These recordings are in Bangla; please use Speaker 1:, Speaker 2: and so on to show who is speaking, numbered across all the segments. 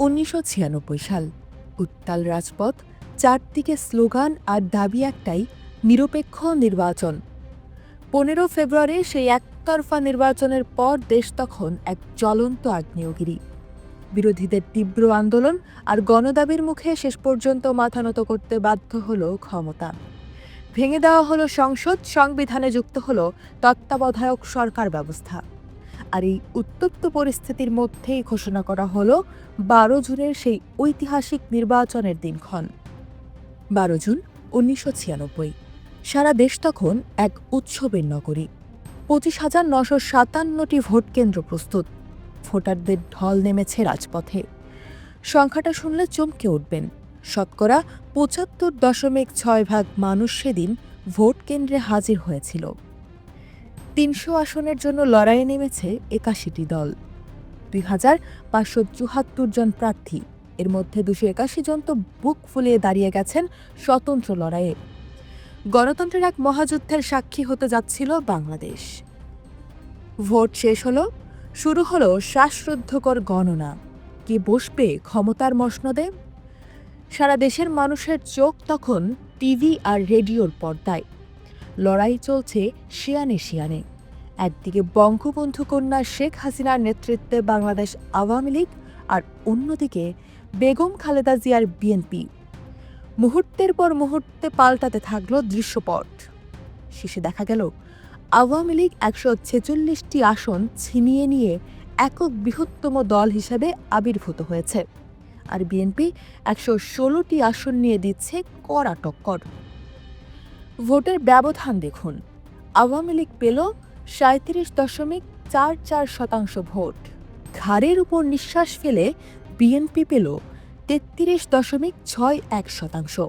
Speaker 1: উনিশশো ছিয়ানব্বই সাল। উত্তাল রাজপথ চারদিকে স্লোগান আর দাবি একটাই, নিরপেক্ষ নির্বাচন। পনেরো ফেব্রুয়ারি সেই একতরফা নির্বাচনের পর দেশ তখন এক জ্বলন্ত আগ্নেয়গিরি। বিরোধীদের তীব্র আন্দোলন আর গণদাবির মুখে শেষ পর্যন্ত মাথা নত করতে বাধ্য হলো ক্ষমতা। ভেঙে দেওয়া হলো সংসদ, সংবিধানে যুক্ত হলো তত্ত্বাবধায়ক সরকার ব্যবস্থা। আর এই উত্তপ্ত পরিস্থিতির মধ্যেই ঘোষণা করা হলো, বারো জুনের সেই ঐতিহাসিক নির্বাচনের দিনক্ষণ। বারো জুন উনিশশো ছিয়ানব্বই। সারা দেশ তখন এক উৎসবের নগরী। পঁচিশ হাজার নশো সাতান্নটি ভোট কেন্দ্র প্রস্তুত। ভোটারদের ঢল নেমেছে রাজপথে। সংখ্যাটা শুনলে চমকে উঠবেন। শতকরা পঁচাত্তর দশমিক ছয় ভাগ মানুষ সেদিন ভোট কেন্দ্রে হাজির হয়েছিল। তিনশো আসনের জন্য লড়াইয়ে নেমেছে একাশিটি দল। দুই হাজার পাঁচশো চুহাত্তর জন প্রার্থী। এর মধ্যে দুশো একাশি জন তো বুক ফুলিয়ে দাঁড়িয়ে গেছেন স্বতন্ত্র লড়াইয়ে। গণতন্ত্রের এক মহাযুদ্ধের সাক্ষী হতে যাচ্ছিল বাংলাদেশ। ভোট শেষ হলো, শুরু হলো শ্বাসরুদ্ধকর গণনা। কে বসবে ক্ষমতার মসনদে? সারা দেশের মানুষের চোখ তখন টিভি আর রেডিওর পর্দায়। লড়াই চলছে শিয়ানে শিয়ানে। একদিকে বঙ্গবন্ধু কন্যা শেখ হাসিনার নেতৃত্বে বাংলাদেশ আওয়ামী লীগ আর অন্যদিকে বেগম খালেদা জিয়ার বিএনপি। মুহূর্তের পর মুহূর্তে পাল্টাতে থাকল দৃশ্যপট। শেষে দেখা গেল, আওয়ামী লীগ একশো ছেচল্লিশটি আসন ছিনিয়ে নিয়ে একক বৃহত্তম দল হিসেবে আবির্ভূত হয়েছে। আর বিএনপি একশো ষোলোটি আসন নিয়ে দিচ্ছে কড়া টক্কর। ভোটের ব্যবধান দেখুন। আওয়ামী লীগ পেল সাঁত্রিশ দশমিক চার চার শতাংশ ভোট। ঘাড়ের উপর নিঃশ্বাস ফেলে বিএনপি পেল তেত্রিশ দশমিক ছয় এক শতাংশ।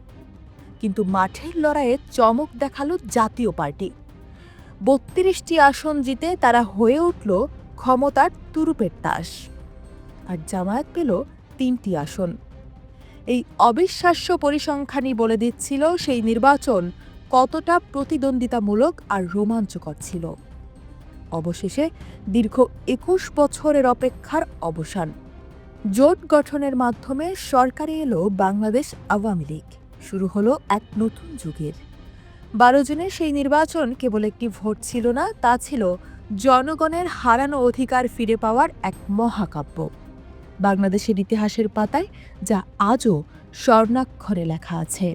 Speaker 1: কিন্তু মাঠের লড়াইয়ে চমক দেখাল জাতীয় পার্টি। বত্রিশটি আসন জিতে তারা হয়ে উঠল ক্ষমতার তুরুপের তাস। আর জামায়াত পেল তিনটি আসন। এই অবিশ্বাস্য পরিসংখ্যানই বলে দিচ্ছিল সেই নির্বাচন কতটা প্রতিদ্বন্দ্বিতামূলক আর রোমাঞ্চকর ছিল। অবশেষে দীর্ঘ একুশ বছরের অপেক্ষার অবসান। জোট গঠনের মাধ্যমে সরকারে এলো বাংলাদেশ আওয়ামী লীগ। শুরু হলো এক নতুন যুগের। বারো জনের সেই নির্বাচন কেবল একটি ভোট ছিল না, তা ছিল জনগণের হারানো অধিকার ফিরে পাওয়ার এক মহাকাব্য। বাংলাদেশের ইতিহাসের পাতায় যা আজও স্বর্ণাক্ষরে লেখা আছে।